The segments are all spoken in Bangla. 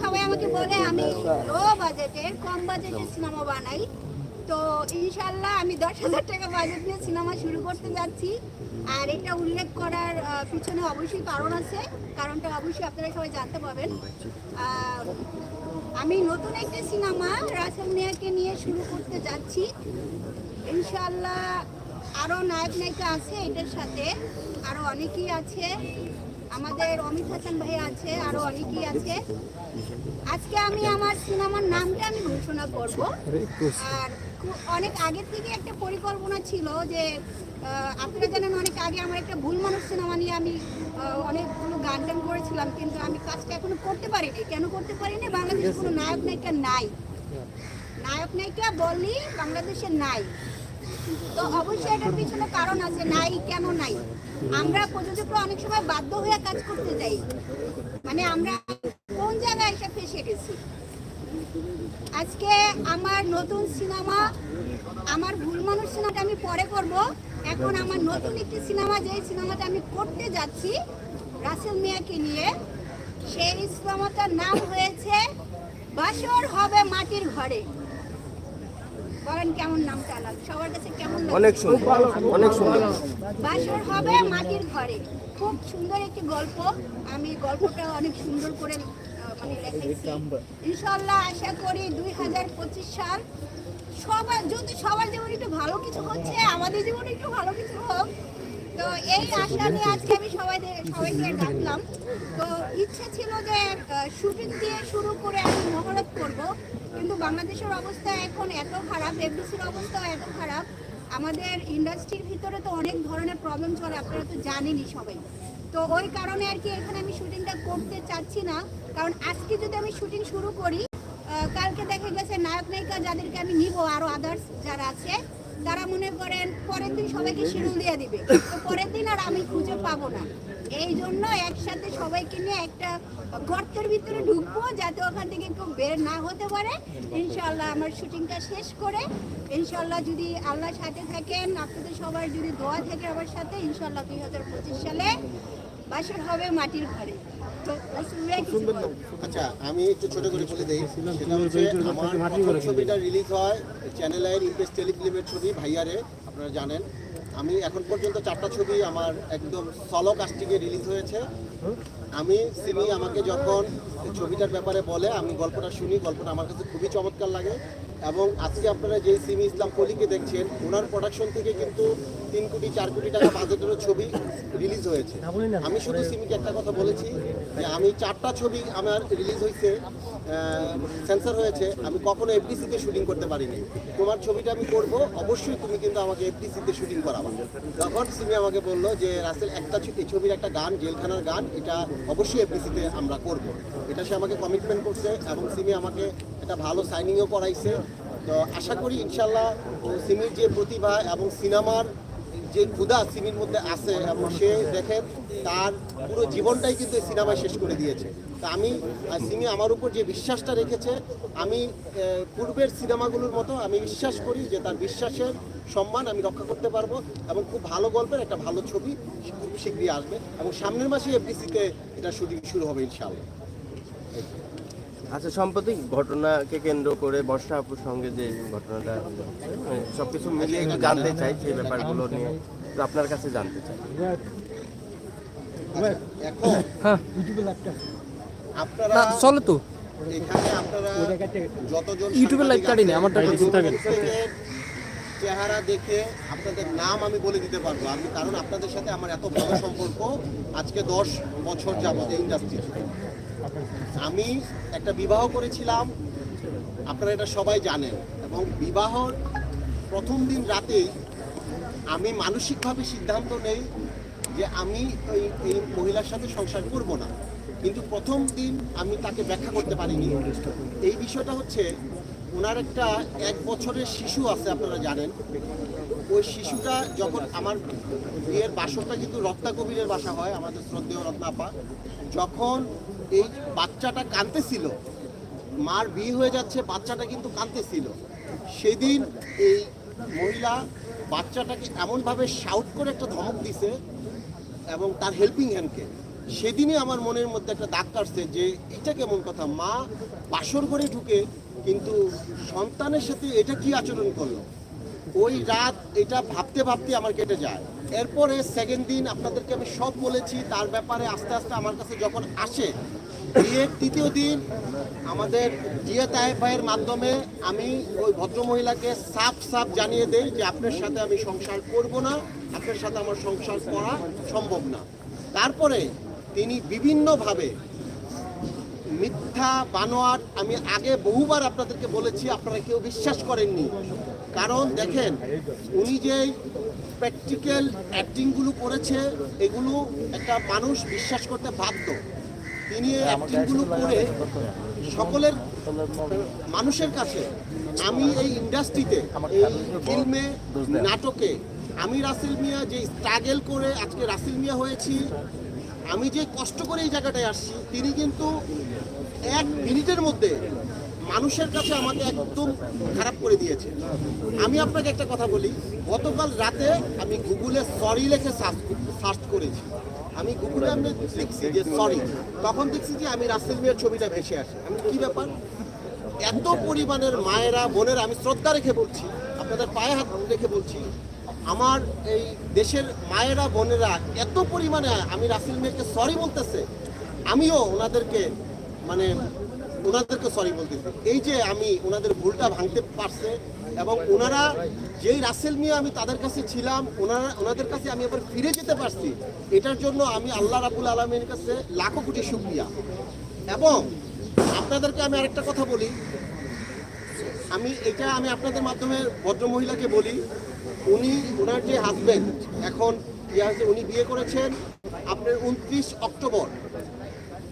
সবাই আমাকে বলে, আমি লো বাজেটের কম বাজেটের সিনেমা বানাই। তো ইনশাল্লাহ আমি দশ হাজার টাকা বাজেট নিয়ে সিনেমা শুরু করতে যাচ্ছি। আর এটা উল্লেখ করার পিছনে অবশ্যই কারণ আছে। কারণটা অবশ্যই আপনারা সবাই জানতে পারবেন। আমি নতুন একটা সিনেমা রাসেল মিয়াকে নিয়ে শুরু করতে যাচ্ছি। ইনশাল্লাহ আরও নায়ক নায়িকা আছে এটার সাথে। আরও অনেকেই আছে। আমাদের অমিত হাসান ভাই আছে আরও অনেকেই আছে। আজকে আমি আমার সিনেমার নামটা আমি ঘোষণা করব। আর অনেক আগে থেকে একটা পরিকল্পনা ছিল যে আপনারা জানেন অনেক আগে আমার একটা ভুল মানুষ সিনেমা নিয়ে আমি অনেকগুলো গান টান করেছিলাম, কিন্তু আমি কাজটা এখনও করতে পারিনি। কেন করতে পারিনি? বাংলাদেশে কোনো নায়ক নায়িকা নাই। নায়ক নায়িকা বললি বাংলাদেশে নাই। তো অবশ্যই এটার পিছনে কারণ আছে, নাই কেন নাই? আমরা প্রযোজকরা অনেক সময় বাধ্য হয়ে কাজ করতে যাই। মানে আমরা কোন জায়গায় এসে ফেসে গেছি? আজকে আমার নতুন সিনেমা, আমার ভুল মানুষ সিনেমাটা আমি পরে করব। এখন আমার নতুন একটি সিনেমা যে সিনেমাটা আমি করতে যাচ্ছি, রাসেল মিয়াকে নিয়ে, সেই সিনেমাটার নাম হয়েছে বাসর হবে মাটির ঘরে। বলেন কেমন নামটা লাগছে সবার কাছে কেমন অনেক সুন্দর অনেক সুন্দর। বাসর হবে মাটির ঘরে। খুব সুন্দর একটি গল্প। আমি গল্পটা অনেক সুন্দর করে মানে লেখাইছি ইনশাল্লাহ আশা করি দুই হাজার পঁচিশ সাল সবার যদি সবার জীবনে একটু ভালো কিছু হচ্ছে আমাদের জীবনে একটু ভালো কিছু হোক তো এই আশা নিয়ে আজকে আমি সবাই সবাইকে ডাকলাম। তো ইচ্ছা ছিল যে শুটিং দিয়ে শুরু করে আমি মহরত করব, কিন্তু বাংলাদেশের অবস্থা এখন এত খারাপ, এফডিসির অবস্থা এত খারাপ। আমাদের ইন্ডাস্ট্রির ভিতরে তো অনেক ধরনের প্রবলেম চলে, আপনারা তো জানেনই সবাই। তো ওই কারণে আর কি এখানে আমি শুটিংটা করতে চাচ্ছি না, কারণ আজকে যদি আমি শুটিং শুরু করি কালকে দেখা গেছে নায়ক নায়িকা যাদেরকে আমি নিব, আরও আদার্স যারা আছে তারা মনে করেন, পরের দিন সবাইকে শিডিউল দিয়ে দিবে। তো পরের দিন আর আমি খুঁজে পাবো না। এই জন্য একসাথে সবাইকে নিয়ে একটা গর্তের ভিতরে ঢুকবো, যাতে ওখান থেকে কেউ বের না হতে পারে। ইনশাল্লাহ আমার শুটিংটা শেষ করে ইনশাল্লাহ যদি আল্লাহ সাথে থাকেন, আপনাদের সবার যদি দোয়া থাকে আমার সাথে ইনশাল্লাহ দুই হাজার পঁচিশ সালে বাসর হবে মাটির ঘরে। আচ্ছা আমি একটু ছোট করে বলে দিই। সেটা হচ্ছে আমার প্রথম ছবিটা রিলিজ হয় চ্যানেল আইয়ের ইমপ্রেস টেলিফিল্মের ছবি ভাইয়ারে আপনারা জানেন। আমি এখন পর্যন্ত চারটা ছবি আমার একদম সলো কাস্টিংয়ে রিলিজ হয়েছে। আমি সিমি আমাকে যখন ছবিটার ব্যাপারে বলে আমি গল্পটা শুনি গল্পটা আমার কাছে খুবই চমৎকার লাগে। এবং আজকে আপনারা যেই সিমি ইসলাম কলিকে দেখছেন ওনার প্রোডাকশন থেকে কিন্তু তিন কোটি চার কোটি টাকা বাজেটের ছবি রিলিজ হয়েছে। আমি শুধু সিমিকে একটা কথা বলেছি যে আমি চারটা ছবি আমার রিলিজ হয়েছে সেন্সার হয়েছে আমি কখনো এফডিসিতে শুটিং করতে পারিনি। তোমার ছবিটা আমি করব অবশ্যই তুমি কিন্তু আমাকে এফডিসিতে শুটিং করাবা। তখন সিমি আমাকে বলল যে রাসেল একটা এই ছবির একটা গান জেলখানার গান এটা অবশ্যই এফডিসিতে আমরা করব। এটা সে আমাকে কমিটমেন্ট করছে এবং সিমি আমাকে এটা ভালো সাইনিংও করাইছে। তো আশা করি ইনশাল্লাহ সিমির যে প্রতিভা এবং সিনেমার যে ক্ষুধা সিমির মধ্যে আছে এবং সে দেখেন তার পুরো জীবনটাই কিন্তু সিনেমায় শেষ করে দিয়েছে। তা আমি আর সিমি আমার উপর যে বিশ্বাসটা রেখেছে আমি পূর্বের সিনেমাগুলোর মতো আমি বিশ্বাস করি যে তার বিশ্বাসের সম্মান আমি রক্ষা করতে পারব এবং খুব ভালো গল্পের একটা ভালো ছবি খুব শীঘ্রই আসবে এবং সামনের মাসে এফডিসিতে এটা শুটিং শুরু হবে ইনশাআল্লাহ। আচ্ছা সম্প্রতি ঘটনাকে কেন্দ্র করে বর্ষা আপুর সঙ্গে যে ঘটনাটা সবকিছু মিলিয়ে একটু জানতে চাই সেই ব্যাপারগুলো নিয়ে। একটু আপনার কাছে জানতে চাই। এখন হ্যাঁ না চলে তো। এখানে আপনারা যতজন ইউটিউবে সাংবাদিক কাটিনি, আছেন, আমারটা চেহারা দেখে আপনাদের নাম আমি বলে দিতে পারব। আমি কারণ আপনাদের সাথে আমার এত ভালো সম্পর্ক আজকে দশ বছর যাবত এই ইন্ডাস্ট্রি আমি একটা বিবাহ করেছিলাম আপনারা এটা সবাই জানেন। এবং বিবাহর প্রথম দিন রাতেই আমি মানসিকভাবে সিদ্ধান্ত নেই যে আমি এই মহিলার সাথে সংসার করব না। কিন্তু প্রথম দিন আমি তাকে ব্যাখ্যা করতে পারিনি। এই বিষয়টা হচ্ছে, ওনার একটা এক বছরের শিশু আছে, আপনারা জানেন। ওই শিশুটা যখন আমার বিয়ের বাসনটা কিন্তু রত্না কবিরের বাসা হয়, আমাদের শ্রদ্ধেয় রত্নাপা যখন এই বাচ্চাটা কাঁদতেছিল, মার বিয়ে হয়ে যাচ্ছে, বাচ্চাটা কিন্তু কাঁদতেছিল। সেদিন এই মহিলা বাচ্চাটাকে এমনভাবে শাউট করে একটা ধমক দিছে এবং তার হেল্পিং হ্যান্ডকে সেদিনই আমার মনের মধ্যে একটা দাগ কাটছে যে এটা কেমন কথা? মা বাসর ঘরে ঢুকে কিন্তু সন্তানের সাথে এটা কি আচরণ করল? ওই রাত এটা ভাবতে ভাবতে আমার কেটে যায়। এরপরে সেকেন্ড দিন আপনাদেরকে আমি সব বলেছি, তার ব্যাপারে আস্তে আস্তে আমার কাছে যখন আসে, বিয়ের তৃতীয় দিন আমাদের জিয়া তাহেব মাধ্যমে আমি ওই ভদ্রমহিলাকে সাফ সাফ জানিয়ে দেই যে আপনার সাথে আমি সংসার করব না, আপনার সাথে আমার সংসার করা সম্ভব না। তারপরে তিনি বিভিন্নভাবে মিথ্যা, বানোয়াট, আমি আগে বহুবার আপনাদেরকে বলেছি, আপনারা কেউ বিশ্বাস করেননি। কারণ দেখেন, উনি যে প্র্যাকটিক্যাল অ্যাক্টিংগুলো করেছে, এগুলো একটা মানুষ বিশ্বাস করতে বাধ্য। তিনি অ্যাক্টিংগুলো করে সকলের মানুষের কাছে, আমি এই ইন্ডাস্ট্রিতে এই ফিল্মে নাটকে, আমি রাসেল মিয়া যে স্ট্রাগেল করে আজকে রাসেল মিয়া হয়েছি আমি যে কষ্ট করে এই জায়গাটায় আসছি, তিনি কিন্তু এক মিনিটের মধ্যে মানুষের কাছে আমাকে একদম খারাপ করে দিয়েছে। আমি আপনাকে একটা কথা বলি, গতকাল রাতে আমি গুগলে সরি লেখে সার্চ করেছি। আমি গুগলে আমি লিখছি যে সরি তখন দেখছি যে আমি রাসেল মিয়ার ছবিটা ভেসে আসে। আমি কি ব্যাপার? এত পরিমাণের মায়েরা, বোনেরা, আমি শ্রদ্ধা রেখে বলছি, আপনাদের পায়ে হাত রেখে বলছি আমার এই দেশের মায়েরা, বোনেরা এত পরিমাণে আমি রাসেল মেয়েকে সরি বলতেছে, আমিও ওনাদেরকে মানে ওনাদেরকে সরি বলতেছি। এই যে আমি ওনাদের ভুলটা ভাঙতে পারছে এবং ওনারা যেই রাসেল মিয়া আমি তাদের কাছে ছিলাম, ওনারা ওনাদের কাছে আমি আবার ফিরে যেতে পারছি, এটার জন্য আমি আল্লাহ রাবুল আলমীর কাছে লাখো কোটি শুক্রিয়া। এবং আপনাদেরকে আমি আরেকটা কথা বলি, আমি এটা আমি আপনাদের মাধ্যমে ভদ্রমহিলাকে বলি উনি ওনার যে হাজবেন্ড এখন উনি বিয়ে করেছেন আপনার উনত্রিশ অক্টোবর।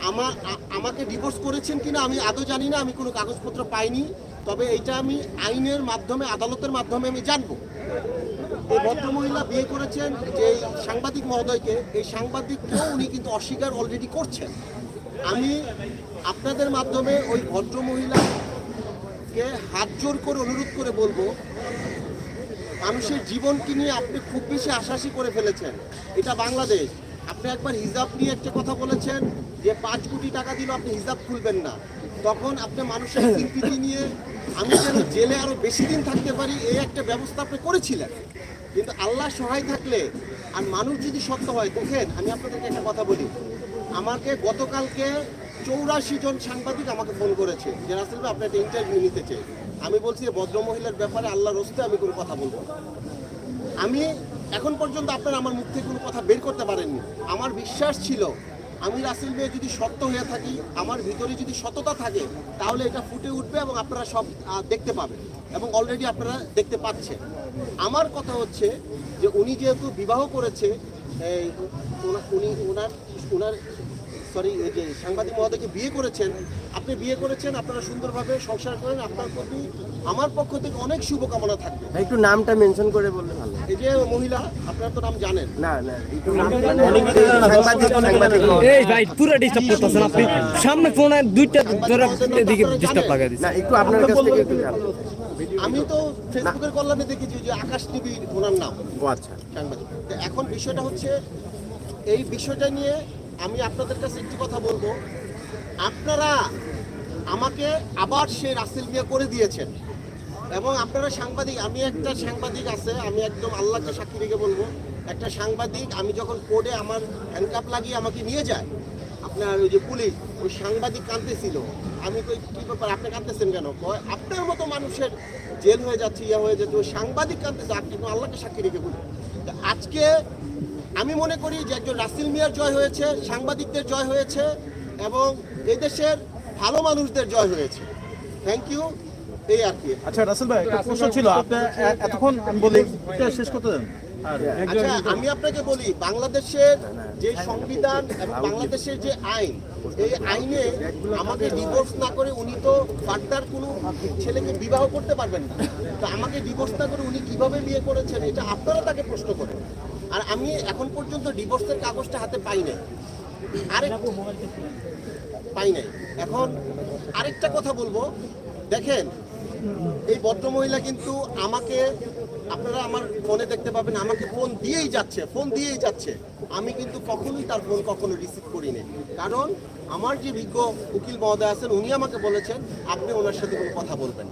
আমার আ- আমাকে ডিভোর্স করেছেন কিনা আমি আদৌ জানি না, আমি কোনো কাগজপত্র পাইনি, তবে এটা আমি আইনের মাধ্যমে, আদালতের মাধ্যমে আমি জানব। এই ভদ্রমহিলা বিয়ে করেছেন, যে সাংবাদিক মহোদয়কে, এই সাংবাদিককেও উনি কিন্তু অস্বীকার অলরেডি করছেন। আমি আপনাদের মাধ্যমে ওই ভদ্রমহিলাকে হাত জোর করে অনুরোধ করে বলব মানুষের জীবনকে নিয়ে আপনি খুব বেশি আশাসী করে ফেলেছেন। এটা বাংলাদেশ। আপনি একবার হিজাব নিয়ে একটা কথা বলেছেন যে পাঁচ কোটি টাকা দিলে আপনি হিজাব খুলবেন না। তখন আপনি মানুষের স্বীকৃতি নিয়ে আমি যেন জেলে আরও বেশি দিন থাকতে পারি, এই একটা ব্যবস্থা আপনি করেছিলেন। কিন্তু আল্লাহ সহায় থাকলে আর মানুষ যদি সত্য হয় দেখেন আমি আপনাদেরকে একটা কথা বলি। আমাকে গতকালকে চৌরাশি জন সাংবাদিক আমাকে ফোন করেছে যে, রাসেল ভাই আপনি একটা ইন্টারভিউ নিতে চাই। আমি বলছি ভদ্রমহিলার ব্যাপারে আল্লাহর রস্তে আমি কোনো কথা বলব আমি এখন পর্যন্ত আপনারা আমার মুখ থেকে কোনো কথা বের করতে পারেননি। আমার বিশ্বাস ছিল আমি রাসেল ভাই যদি সত্য হয়ে থাকি, আমার ভিতরে যদি সততা থাকে, তাহলে এটা ফুটে উঠবে এবং আপনারা সব দেখতে পাবেন এবং অলরেডি আপনারা দেখতে পাচ্ছেন। আমার কথা হচ্ছে যে উনি যেহেতু বিবাহ করেছে উনি ওনার ওনার সরি এই যে সাংবাদিক মহোদয়কে বিয়ে করেছেন আপনি বিয়ে করেছেন আপনারা সুন্দরভাবে সংসার করেন আপনার প্রতি আমার পক্ষ থেকে অনেক শুভকামনা থাকবে। একটু নামটা মেনশন করে বললে ভালো এই যে মহিলা আপনারা তো নাম জানেন। না না একটু নামটা সাংবাদিক সাংবাদিক এই ভাই পুরো ডিস্টার্ব করতেছেন আপনি। সামনে ফোনে দুইটা ধরে এদিকে ডিস্টার্ব লাগাই দিচ্ছেন না একটু আপনার কাছ থেকে একটু আমি তো ফেসবুকের কল্যাণে দেখেছি যে আকাশ টিভি ওনার নাম। ও আচ্ছা। সাংবাদিক। এখন বিষয়টা হচ্ছে এই বিষয়টা নিয়ে আমি আপনাদের কাছে একটি কথা বলব। আপনারা আমাকে আবার সে রাসেল মিয়া করে দিয়েছেন। এবং আপনারা সাংবাদিক, আমি একটা সাংবাদিক আছে, আমি একদম আল্লাহকে সাক্ষী রেখে বলব, একটা সাংবাদিক আমি যখন কোর্টে আমার হ্যান্ডকাপ লাগিয়ে আমাকে নিয়ে যায়, আপনার ওই যে পুলিশ, ওই সাংবাদিক কাঁদতেছিল। আমি কই, কি ব্যাপার, আপনি কাঁদতেছেন কেন? আপনার মতো মানুষের জেল হয়ে যাচ্ছে, ইয়া হয়ে যাচ্ছে, ওই সাংবাদিক কাঁদতেছে, আপনি আল্লাহকে সাক্ষী রেখে বলি তো আজকে আমি মনে করি যে একজন রাসেল মিয়ার জয় হয়েছে সাংবাদিকদের জয় হয়েছে এবং এই দেশের ভালো মানুষদের জয় হয়েছে। থ্যাংক ইউ এই আর কি। আচ্ছা রাসেল ভাই একটা প্রশ্ন ছিল। আপনি এতক্ষণ আমি বলি এটা শেষ করতে দেন। আচ্ছা আমি আপনাকে বলি বাংলাদেশের যে সংবিধান এবং বাংলাদেশের যে আইন এই আইনে আমাকে ডিভোর্স না করে উনি তো ফার্দার কোনো ছেলেকে বিবাহ করতে পারবেন না। তো আমাকে ডিভোর্স না করে উনি কীভাবে বিয়ে করেছেন এটা আপনারা তাকে প্রশ্ন করেন। আর আমি এখন পর্যন্ত ডিভোর্সের কাগজটা হাতে পাই নাই পাই নাই এখন আরেকটা কথা বলব। দেখেন, এই ভদ্রমহিলা কিন্তু আমাকে, আপনারা আমার ফোনে দেখতে পাবেন, আমাকে ফোন দিয়েই যাচ্ছে ফোন দিয়েই যাচ্ছে। আমি কিন্তু কখনোই তার ফোন কখনো রিসিভ করিনি। কারণ আমার যে বিজ্ঞ উকিল মহোদয় আছেন, উনি আমাকে বলেছেন, আপনি ওনার সাথে কোনো কথা বলবেন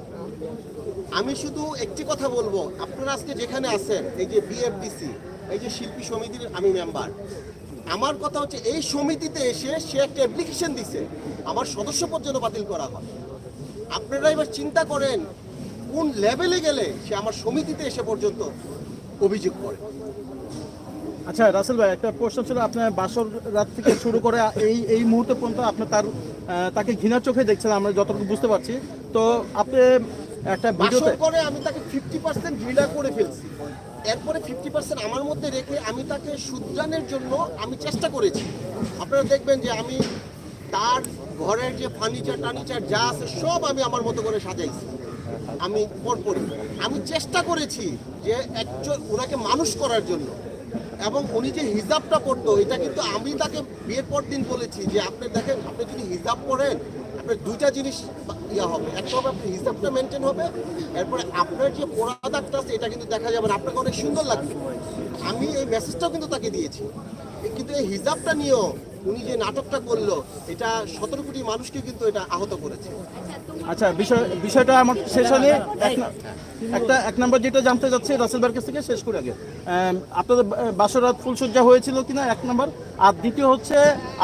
আমি শুধু একটি কথা বলব, আপনারা আজকে যেখানে আছেন, এই যে বিএফডিসি এই যে শিল্পী সমিতির আমি মেম্বার আমার কথা হচ্ছে এই সমিতিতে এসে সে একটা অ্যাপ্লিকেশন দিছে আমার সদস্য পর্যন্ত বাতিল করা হয়। আপনারা এবার চিন্তা করেন কোন লেভেলে গেলে সে আমার সমিতিতে এসে পর্যন্ত অভিযোগ করে? আচ্ছা রাসেল ভাই একটা প্রশ্ন ছিল আপনার বাসর রাত থেকে শুরু করে এই এই মুহূর্তে পর্যন্ত আপনি তার তাকে ঘৃণার চোখে দেখছেন আমরা যতটুকু বুঝতে পারছি। তো আপনি একটা ভিডিওতে করে আমি তাকে ফিফটি পার্সেন্ট ঘৃণা করে ফেলছি। এরপরে ফিফটি পার্সেন্ট আমার মধ্যে রেখে আমি তাকে শুধরানোর জন্য আমি চেষ্টা করেছি। আপনারা দেখবেন যে আমি তার ঘরের যে ফার্নিচার টার্নিচার যা আছে সব আমি আমার মতো করে সাজাইছি। আমি পরপরই। আমি চেষ্টা করেছি যে একজন, ওনাকে মানুষ করার জন্য। এবং উনি যে হিজাবটা পড়তো এটা কিন্তু আমি তাকে বিয়ের পর দিন বলেছি যে, আপনি দেখেন, আপনি যদি হিজাব পড়েন আপনার দুইটা জিনিস ইয়া হবে। একটা হবে আপনার হিসাবটা মেনটেন হবে। এরপরে আপনার যে প্রোডাক্ট আছে, এটা কিন্তু দেখা যাবে আপনাকে অনেক সুন্দর লাগবে। আমি এই মেসেজটাও কিন্তু তাকে দিয়েছি। কিন্তু এই হিসাবটা নিয়েও উনি যে নাটকটা করল এটা সতেরো কোটি মানুষকে কিন্তু এটা আহত করেছে। আচ্ছা বিষয় বিষয়টা আমার শেষ হলে একটা এক নম্বর যেটা জানতে যাচ্ছি রাসেল ভাইয়ের কাছ থেকে শেষ করে আগে। আপনাদের বাসরাত ফুলসজ্জা হয়েছিল কিনা? এক নম্বর। আর দ্বিতীয় হচ্ছে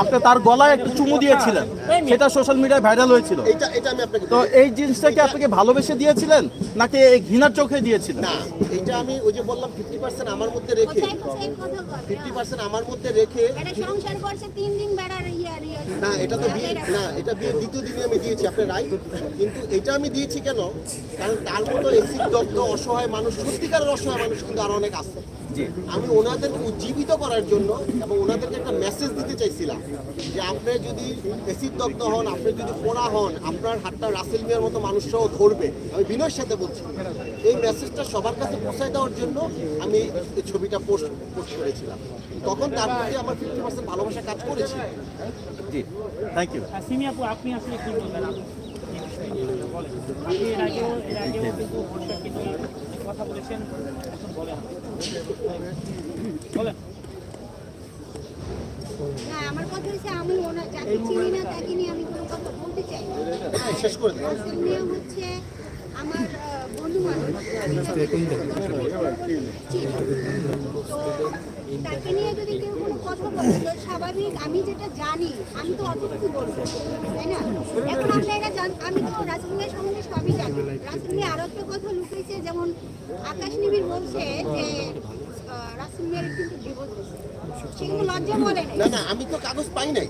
আপনি তার গলায় একটা চুমু দিয়েছিলেন। সেটা সোশ্যাল মিডিয়ায় ভাইরাল হয়েছিল। এটা এটা আমি আপনাকে তো এই জিনিসটাকে আপনাকে ভালোবেসে দিয়েছিলেন? নাকি এই ঘৃণার চোখে দিয়েছিলেন? না এটা আমি ওই যে বললাম ফিফটি পার্সেন্ট আমার মধ্যে রেখে? ফিফটি পার্সেন্ট আমার মধ্যে রেখে সংসার করছে তিন দিন বেড়ার ইয়ার ইয়ার না এটা তো বিয়ে না এটা বিয়ে দ্বিতীয় দিনে আমি দিয়েছি আপনার রাইট কিন্তু এটা আমি দিয়েছি কেন? কারণ তার মতো এসিড দগ্ধ অসহায় মানুষ সত্যিকারের অসহায় মানুষ কিন্তু আরও অনেক আছে। আমি ওনাদেরকে উজ্জীবিত করার জন্য এবং ওনাদেরকে একটা মেসেজ দিতে চাইছিলাম যে আপনি যদি এসিড দগ্ধ হন আপনি যদি পোড়া হন আপনার হাতটা রাসেল মিয়ার মতো মানুষরাও ধরবে। আমি বিনয়ের সাথে বলছি এই মেসেজটা সবার কাছে পৌঁছায় দেওয়ার জন্য আমি এই ছবিটা পোস্ট পোস্ট করেছিলাম। তখন তার প্রতি আমার ফিফটি পার্সেন্ট ভালোবাসা কাজ করেছি। জি থ্যাংক ইউ সিমি আপু আপনি আসলে কি বলবেন? আপনি এর আগেও এর আগেও কিন্তু কথা বলেছেন এখন বলেন। বলেন। আমার কথা হচ্ছে আমি ওনার যাকে চিনি না তাকে নিয়ে আমি কোনো কথা বলতে চাই না। হ্যাঁ, শেষ করে দিন। হচ্ছে আমার বন্ধু মানুষ তাকে নিয়ে যদি কেউ কোনো কথা বলে স্বাভাবিক আমি যেটা জানি আমি তো অতটুকু বলব তাই না? এখন আপনারা জান আমি তো সম্বন্ধে সবই জানি। আরও একটা কথা লুকিয়েছে যেমন আকাশ নিবিড় বলছে যে কিন্তু ডিভোর্স সেগুলো লজ্জা বলে না না আমি তো কাগজ পাই নাই।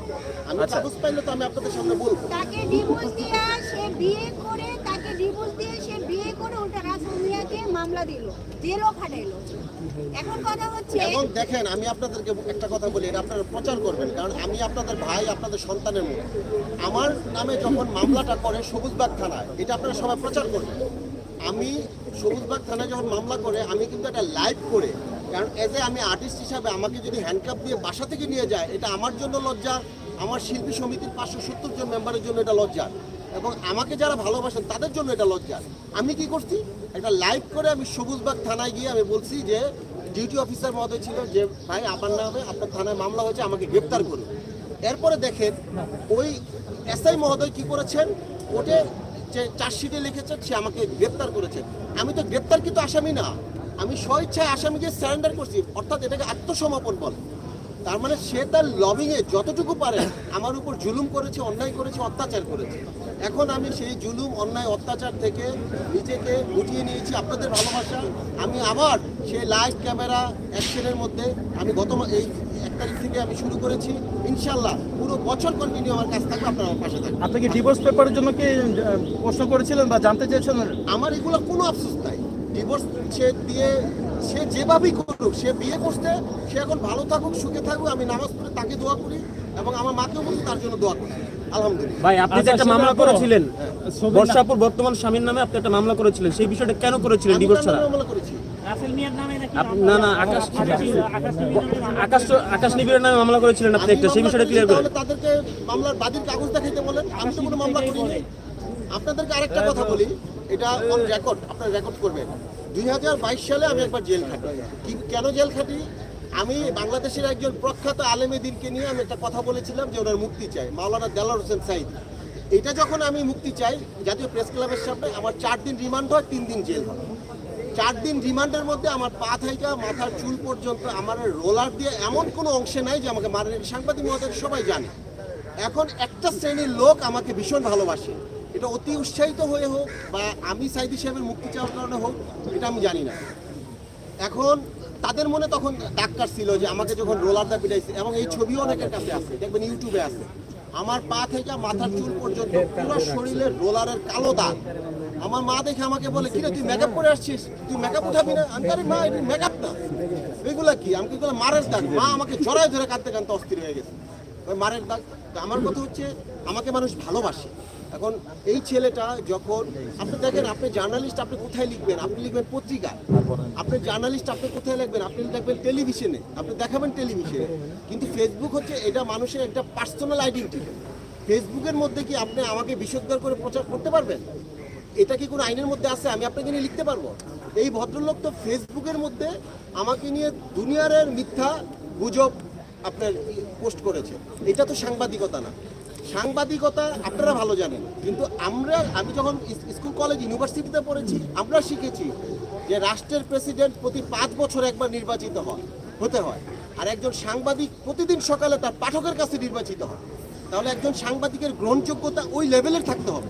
আমি কাগজ পাইলে তো আমি আপনাদের সামনে বলব। তাকে ডিভোর্স দিয়ে সে বিয়ে করে তাকে ডিভোর্স দিয়ে সে বিয়ে করে ওটা রাসেল মিয়াকে মামলা দিল, জেলও খাটাইলো। এখন কথা হচ্ছে এবং দেখেন, আমি আপনাদেরকে একটা কথা বলি, এটা আপনারা প্রচার করবেন, কারণ আমি আপনাদের ভাই, আপনাদের সন্তানের মতো আমার নামে যখন মামলাটা করে সবুজবাগ থানায়, এটা আপনারা সবাই প্রচার করবেন। আমি সবুজবাগ থানায় যখন মামলা করে, আমি কিন্তু একটা লাইভ করে, কারণ এজ এ আমি আর্টিস্ট হিসাবে আমাকে যদি হ্যান্ডকাপ দিয়ে বাসা থেকে নিয়ে যায়, এটা আমার জন্য লজ্জা, আমার শিল্পী সমিতির পাঁচশো সত্তর জন মেম্বারের জন্য এটা লজ্জা। এবং আমাকে যারা ভালোবাসেন, তাদের জন্য এটা লজ্জা। আমি কি করছি? একটা লাইভ করে আমি সবুজবাগ থানায় গিয়ে আমি বলছি যে ডিউটি অফিসার মহোদয় ছিল যে, ভাই, আপনার নামে, আপনার থানায় মামলা হয়েছে, আমাকে গ্রেপ্তার করুন। এরপরে দেখেন, ওই এসআই মহোদয় কি করেছেন? কোর্টে যে চার্জশিটে লিখেছে, সে আমাকে গ্রেপ্তার করেছে। আমি তো গ্রেপ্তার কিন্তু আসামি না। আমি স্বইচ্ছায় আসামিকে স্যারেন্ডার করছি, অর্থাৎ এটাকে আত্মসমর্পণ বলে। তার মানে সে তার লবিংয়ে যতটুকু পারে আমার উপর জুলুম করেছে অন্যায় করেছে অত্যাচার করেছে। এখন আমি সেই জুলুম অন্যায় অত্যাচার থেকে নিজেকে গুটিয়ে নিয়েছি আপনাদের ভালোবাসা। আমি আবার সেই লাইভ ক্যামেরা অ্যাকশনের মধ্যে আমি গত এই এক তারিখ থেকে আমি শুরু করেছি। ইনশাল্লাহ পুরো বছর কন্টিনিউ আমার কাছ থাকবে আপনার আমার পাশে থাকবে আপনি কি ডিভোর্স পেপারের জন্য কি প্রশ্ন করেছিলেন বা জানতে চেয়েছিলেন? আমার এগুলো কোনো আফসোস নাই। ডিভোর্স দিয়ে সে যেভাবেই করুক সে বিয়ে করতে সে এখন ভালো থাকুক সুখে থাকুক আমি নামাজ পড়ে তাকে দোয়া করি এবং আমার মাকেও বলছি তার জন্য দোয়া করি। আলহামদুলিল্লাহ। ভাই আপনি যে একটা আচ্ছা, মামলা করেছিলেন বর্ষাপুর বর্তমান স্বামীর নামে আপনি একটা মামলা করেছিলেন সেই বিষয়টা কেন করেছিলেন ডিভোর্স ছাড়া? মামলা করেছি। রাসেল মিয়ার নামে নাকি আপ- না, না, আকাশ- আকাশ আকাশ নামে মামলা নিবিড়ের নামে করেছিলেন আপনি একটা সেই মামলা বিষয়টা ক্লিয়ার করেন তাদেরকে মামলার বাদীর কাগজ দেখাইতে বলেন আমি তো কোনো মামলা করিনি। আপনাদেরকে আরেকটা কথা বলি এটা অন রেকর্ড আপনার রেকর্ড করবেন। দু হাজার বাইশ সালে আমি একবার জেল খাটি। কেন জেল খাটি? আমি বাংলাদেশের একজন প্রখ্যাত আলেমেদিনকে নিয়ে আমি একটা কথা বলেছিলাম যে ওনার মুক্তি চাই, মাওলানা দেলার হোসেন সাইদ। এটা যখন আমি মুক্তি চাই, জাতীয় প্রেস ক্লাবের সামনে আমার চার দিন রিমান্ড হয়, তিন দিন জেল হয়। চার দিন রিমান্ডের মধ্যে আমার পা থাইকা, মাথার চুল পর্যন্ত আমার রোলার দিয়ে এমন কোনো অংশে নাই যে আমাকে মারেন। সাংবাদিক মহোদয় সবাই জানে। এখন একটা শ্রেণির লোক আমাকে ভীষণ ভালোবাসে। এটা অতি উৎসাহিত হয়ে হোক বা আমি সাইদি সাহেবের মুক্তি চাওয়ার কারণে হোক, এটা আমি জানি না। এখন তাদের মনে তখন ডাক্তার ছিল যে আমাকে যখন রোলার দা পিটাইছে এবং এই ছবিও অনেকের কাছে আছে, দেখবেন ইউটিউবে আছে। আমার পা থেকে মাথার চুল পর্যন্ত পুরো শরীরের রোলারের কালো দাগ। আমার মা দেখে আমাকে বলে, কিরে, তুই মেকআপ করে আসছিস? তুই মেকআপ উঠাবি না? আমি আরে মা এটা মেকআপ না। এগুলা কি? আমি কি বলে, মারের দাগ। মা আমাকে জড়ায় ধরে কাঁদতে কাঁদতে অস্থির হয়ে গেছে। ওই মারের দাগ তা আমার কথা হচ্ছে, আমাকে মানুষ ভালোবাসে। এখন এই ছেলেটা যখন, আপনি দেখেন, আপনি জার্নালিস্ট আপনি কোথায় লিখবেন? আপনি লিখবেন পত্রিকায়। আপনি জার্নালিস্ট আপনি কোথায় লিখবেন? আপনি দেখবেন টেলিভিশনে আপনি দেখাবেন টেলিভিশনে কিন্তু ফেসবুক হচ্ছে, এটা মানুষের একটা পার্সোনাল আইডেন্টিটি ফেসবুকের মধ্যে কি আপনি আমাকে বিশোদ্গার করে প্রচার করতে পারবেন? এটা কি কোনো আইনের মধ্যে আছে? আমি আপনাকে নিয়ে লিখতে পারব? এই ভদ্রলোক তো ফেসবুকের মধ্যে আমাকে নিয়ে দুনিয়ারের মিথ্যা গুজব আপনার পোস্ট করেছে। এটা তো সাংবাদিকতা না। সাংবাদিকতা আপনারা ভালো জানেন, কিন্তু আমরা, আমি যখন স্কুল, কলেজ, ইউনিভার্সিটিতে পড়েছি, আমরা শিখেছি যে রাষ্ট্রের প্রেসিডেন্ট প্রতি পাঁচ বছর একবার নির্বাচিত হয় হতে হয়। আর একজন সাংবাদিক প্রতিদিন সকালে তার পাঠকের কাছে নির্বাচিত হয় তাহলে একজন সাংবাদিকের গ্রহণযোগ্যতা ওই লেভেলের থাকতে হবে।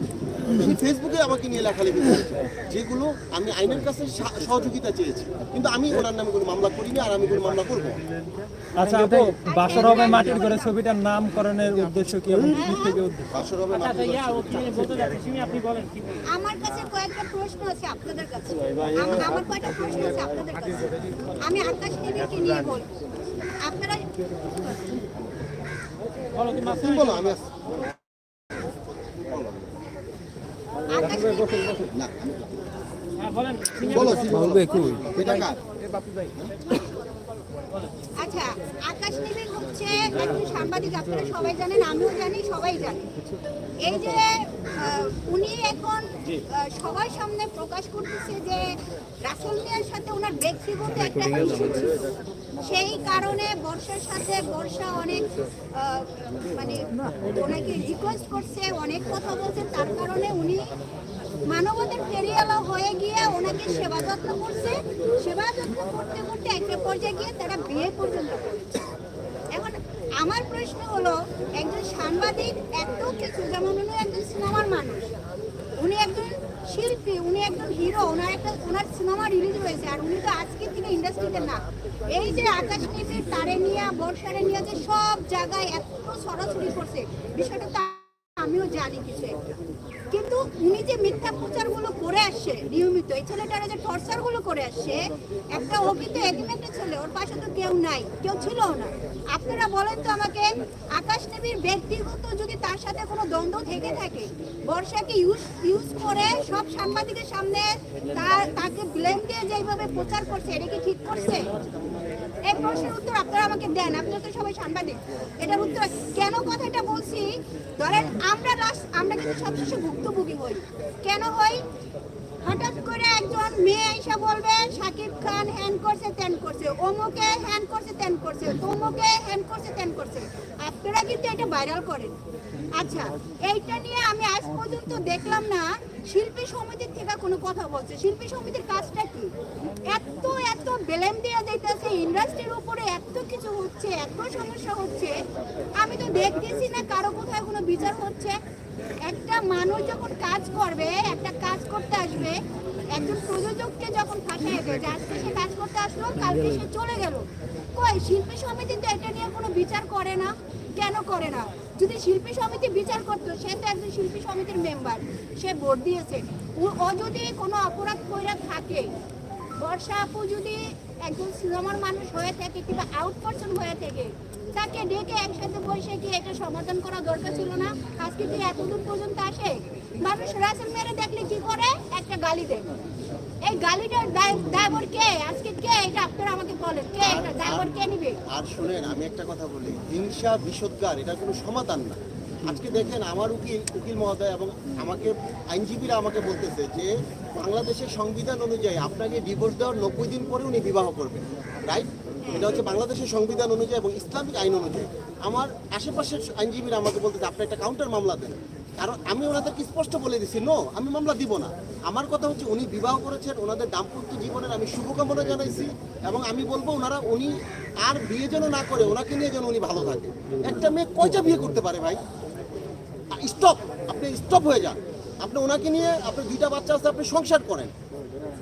ফেসবুকে আমাকে নিয়ে লেখালেখি করেছে যেগুলো আমি আইনের কাছে সহযোগিতা চেয়েছি। কিন্তু আমি ওনার নামে কোনো মামলা করিনি আর আমি কোনো মামলা করব। আচ্ছা আপু বাসর হবে মাটির ঘরে ছবিটার নামকরণের উদ্দেশ্য কি এবং কি থেকে উদ্দেশ্য? বাসর হবে আচ্ছা ইয়া আপনি বলেন কি আমার কাছে কয়েকটা প্রশ্ন আছে আপনাদের কাছে। আমার কয়েকটা প্রশ্ন আছে আপনাদের কাছে। আমি আকাশ টিভিকে নিয়ে বলব। আপনারা বলো তুমি বলো আমি আস- আকাশ টিভি হ্যাঁ বলেন সিমি বলো এটা কার আচ্ছা আকাশ টিভি হচ্ছে একজন সাংবাদিক আপনারা সবাই জানেন আমিও জানি সবাই জানে। এই যে উনি এখন সবার সামনে প্রকাশ করতেছে যে রাসেল মিয়ার সাথে ওনার ব্যক্তিগত একটা ইস্যু ছিল সেই কারণে বর্ষার সাথে বর্ষা অনেক মানে ওনাকে রিকোয়েস্ট করছে, অনেক কথা বলছে, তার কারণে উনি মানবতার ফেরিয়ালা হয়ে গিয়ে ওনাকে সেবা যত্ন করছে। সেবা যত্ন করতে করতে একটা পর্যায়ে গিয়ে তারা বিয়ে পর্যন্ত এখন আমার প্রশ্ন হলো, একজন সাংবাদিক এত কিছু, যেমন উনি একজন সিনেমার মানুষ, উনি একজন শিল্পী, উনি একজন হিরো, ওনার একটা, ওনার সিনেমা রিলিজ হয়েছে, আর উনি তো আজকে ইন্ডাস্ট্রিতে না। এই যে আকাশ নেমে তারে নিয়ে, বর্ষারে নিয়ে যে সব জায়গায় এত সরাসরি করছে, বিষয়টা আমিও জানি কিছু একটা। উনি যে মিথ্যা প্রচারগুলো করে আসছে, নিয়মিত, এই ছেলেটারা যে টর্চারগুলো করে আসছে, একটা ও কিন্তু একটা ছেলে, ওর পাশে তো কেউ নাই, কেউ ছিল না। আপনারা বলেন তো আমাকে, আকাশ দেবীর ব্যক্তিগত যদি তার সাথে কোনো দ্বন্দ্ব থেকে থাকে, বর্ষাকে ইউজ ইউজ করে সব সাংবাদিকের সামনে তার, তাকে ব্লেম দিয়ে যেভাবে প্রচার করছে, এটা কি ঠিক করছে? এই প্রশ্নের উত্তর আপনারা আমাকে দেন আপনারা তো সবাই সাংবাদিক। এটার উত্তর কেন কথাটা বলছি? ধরেন আমরা লাস্ট আমরা কিন্তু সবশেষে ভুক্তভোগী হই। কেন হই? হঠাৎ করে একজন বলবে সাকিব খান হ্যান করছে ত্যান করছে। অমুকে হ্যান করছে ত্যান করছে। তমুকে হ্যান করছে ত্যান করছে। আপনারা কিন্তু এটা ভাইরাল করেন। আচ্ছা এইটা নিয়ে আমি আজ পর্যন্ত দেখলাম না। শিল্পী সমিতির থেকে কোনো কথা বলছে। শিল্পী সমিতির কাজটা কি? এত এত বেলেম দেওয়া যাইতেছে, ইন্ডাস্ট্রির উপরে এত কিছু হচ্ছে, এত সমস্যা হচ্ছে। আমি তো দেখতেছি না কারও কোথায় কোনো বিচার হচ্ছে। একটা মানুষ যখন কাজ করবে, একটা কাজ করতে আসবে, একজন প্রযোজককে যখন ফাঁসায় আজকে সে কাজ করতে আসলো, কালকে সে চলে গেল। কই, শিল্পী সমিতি তো এটা নিয়ে কোনো বিচার করে না। কেন করে না? যদি শিল্পী সমিতি বিচার করতো, সে তো একজন শিল্পী সমিতির মেম্বার, সে ভোট দিয়েছে। ও- যদি কোনো অপরাধ করে থাকে, বর্ষা আপু যদি একজন সিনেমার মানুষ হয়ে থাকে কিংবা আউট পার্সন হয়ে থাকে তাকে ডেকে একসাথে বসে কি এটা সমাধান করা দরকার ছিল না। আজকে তুই এতদূর পর্যন্ত আসে মানুষ রাসেল মেরে দেখলে কি করে? একটা গালি দেয়। এই গালিটার ড্রাইভার কে? আজকে কে? এটা আপনারা আমাকে বলেন। কে এটা? দায়ভার কে নিবে? আর শুনেন আমি একটা কথা বলি। হিংসা বিষোদ্গার এটা কোনো সমাধান না। আজকে দেখেন আমার উকিল উকিল মহোদয় এবং আমাকে আইনজীবীরা আমাকে বলতেছে যে বাংলাদেশের সংবিধান অনুযায়ী আপনাকে ডিভোর্স দেওয়ার নব্বই দিন পরে উনি বিবাহ করবেন রাইট এটা হচ্ছে বাংলাদেশের সংবিধান অনুযায়ী এবং ইসলামিক আইন অনুযায়ী। আমার আশেপাশের আইনজীবীরা আমাকে বলতে আপনি একটা কাউন্টার মামলা দেন। কারণ আমি ওনাদেরকে স্পষ্ট বলে দিছি নো আমি মামলা দিব না। আমার কথা হচ্ছে, উনি বিবাহ করেছেন, ওনাদের দাম্পত্য জীবনের আমি শুভকামনা জানাইছি এবং আমি বলব, ওনারা, উনি আর বিয়ে যেন না করে, ওনাকে নিয়ে যেন উনি ভালো থাকে। একটা মেয়ে কয়টা বিয়ে করতে পারে ভাই? স্টপ আপনি স্টপ হয়ে যান। আপনি ওনাকে নিয়ে আপনি দুইটা বাচ্চা আছে, আপনি সংসার করেন।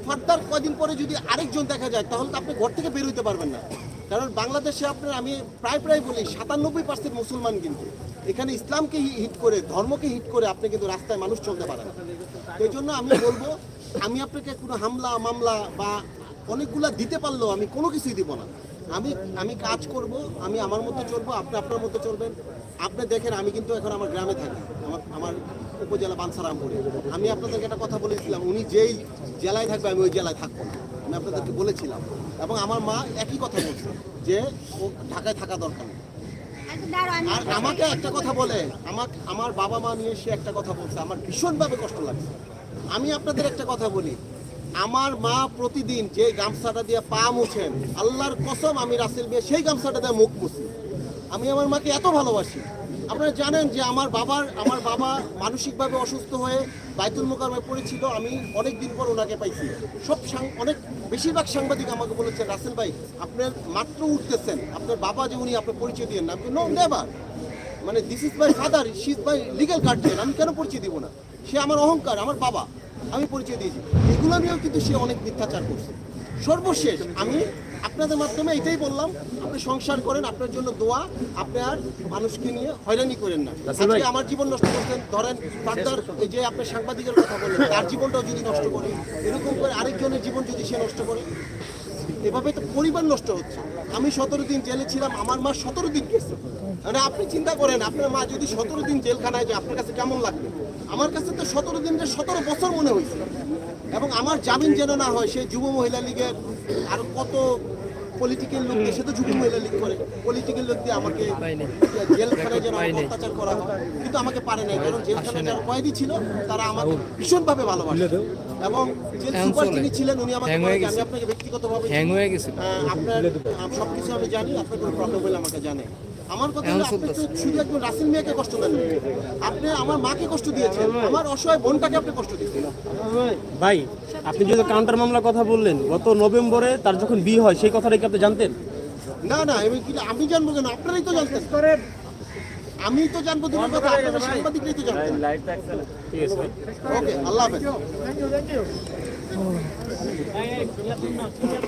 ফার্দার কয়দিন পরে যদি আরেকজন দেখা যায়, তাহলে তো আপনি ঘর থেকে বের হইতে পারবেন না। কারণ বাংলাদেশে আপনার, আমি প্রায় প্রায় বলি, সাতানব্বই পার্সেন্ট মুসলমান কিন্তু। এখানে ইসলামকে হিট করে, ধর্মকে হিট করে আপনি কিন্তু রাস্তায় মানুষ চলতে পারেন তো এই জন্য আমি বলব, আমি আপনাকে কোনো হামলা, মামলা বা অনেকগুলা দিতে পারলেও আমি কোনো কিছুই দিব না। আমি আমি কাজ করব, আমি আমার মতো চলবো, আপনি আপনার মতো চলবেন। আপনি দেখেন আমি কিন্তু এখন আমার গ্রামে থাকি। আমার আমার উপজেলা বানসারামপুরে আমি আপনাদেরকে একটা কথা বলেছিলাম উনি যেই জেলায় থাকবে আমি ওই জেলায় থাকব আমি আপনাদেরকে বলেছিলাম। এবং আমার মা একই কথা বলছে যে ও ঢাকায় থাকা দরকার। আচ্ছা, আর আমাকে একটা কথা বলে আমার আমার বাবা মা নিয়ে সে একটা কথা বলছে আমার ভীষণভাবে কষ্ট লাগছে। আমি আপনাদের একটা কথা বলি আমার মা প্রতিদিন যে গামছাটা দিয়ে পা মুছেন আল্লাহর কসম আমি রাসেল বিয়ে সেই গামছাটা দিয়ে মুখ মুছি। আমি আমার মাকে এত ভালোবাসি। আপনারা জানেন যে আমার বাবার, আমার বাবা মানসিকভাবে অসুস্থ হয়ে বাইতুল মোকারমে পড়েছিল। আমি অনেক দিন পর ওনাকে পাইছি। সব অনেক বেশিরভাগ সাংবাদিক আমাকে বলেছেন, রাসেল ভাই, আপনার মাত্র উঠতেছেন। আপনার বাবা যে উনি আপনার পরিচয় দিয়ে না। নো নেভার মানে this is my father she is my legal guardian আমি কেন পরিচয় দিব না? সে আমার অহংকার, আমার বাবা, আমি পরিচয় দিয়েছি। এগুলো নিয়েও কিন্তু সে অনেক মিথ্যাচার করছে। সর্বশেষ আমি আপনাদের মাধ্যমে এটাই বললাম আপনি সংসার করেন আপনার জন্য দোয়া আপনি আর মানুষকে নিয়ে হয়রানি করেন না। আজকে আমার জীবন নষ্ট করছেন ধরেন ফার্দার এই যে আপনি সাংবাদিকের কথা বললেন তার জীবনটাও যদি নষ্ট করে এরকম করে আরেকজনের জীবন যদি সে নষ্ট করে এভাবে তো পরিবার নষ্ট হচ্ছে। আমি সতেরো দিন জেলে ছিলাম আমার মা সতেরো দিন গেছে। মানে আপনি চিন্তা করেন আপনার মা যদি সতেরো দিন জেলখানায় যায় আপনার কাছে কেমন লাগবে? আমার কাছে তো সতেরো দিনটা সতেরো বছর মনে হয়েছে। এবং আমার জামিন যেন না হয় সেই যুব মহিলা লীগের আর কত পলিটিক্যাল লোক দিয়ে সে তো যুব মহিলা লীগ করে। পলিটিক্যাল লোক দিয়ে আমাকে জেলখানায় যেন অত্যাচার করা হয়। কিন্তু আমাকে পারে নাই কারণ জেলখানায় যারা কয়েদি ছিল তারা আমাকে ভীষণভাবে ভালোবাসে। এবং জেল সুপার যিনি ছিলেন উনি আমাকে আমি আপনাকে ব্যক্তিগতভাবে হ্যাং হয়ে আহ, আপনার সবকিছু আমি জানি আপনার কোনো প্রবলেম হলে আমাকে জানে আমার কথা হলো আপনি তো শুধু একজন রাসেল মিয়াকে কষ্ট দেন। আপনি আমার মাকে কষ্ট দিয়েছেন আমার অসহায় বোনটাকে আপনি কষ্ট দিয়েছেন। ভাই আপনি যে কাউন্টার মামলার কথা বললেন গত নভেম্বরে তার যখন বিয়ে হয় সেই কথাটা কি আপনি জানতেন? না না আমি কি আমি জানব কেন? আপনারাই তো জানতেন। আমি তো জানব দূরের কথা আপনারা সাংবাদিকরাই তো জানতেন। ঠিক আছে। ওকে আল্লাহ হাফেজ।